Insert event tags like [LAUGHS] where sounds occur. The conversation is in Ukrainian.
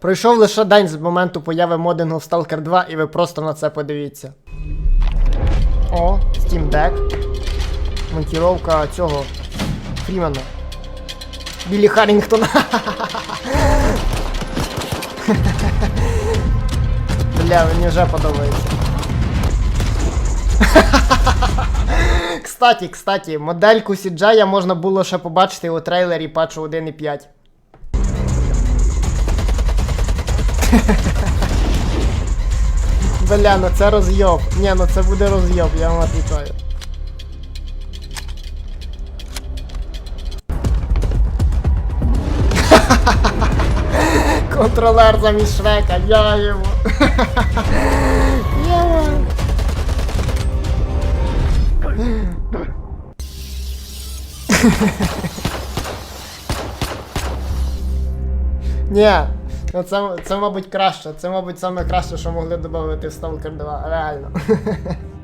Пройшов лише день з моменту появи модингу в Stalker 2, і ви просто на це подивіться. О, Steam Deck. Монтіровка цього Фрімена. Білі Харрінгтона. [LAUGHS] Бля, мені вже подобається. [LAUGHS] Кстати, кстати, модельку CGI можна було ще побачити у трейлері патчу 1.5. Бля, ну це розйоб. Ні, ну це буде розйоб, я вам відвітаю. Контролер замість шрека, я. Я. Ні, ну це, це, мабуть, краще. Це, мабуть, саме краще, що могли додати в Stalker 2. Реально. [LAUGHS]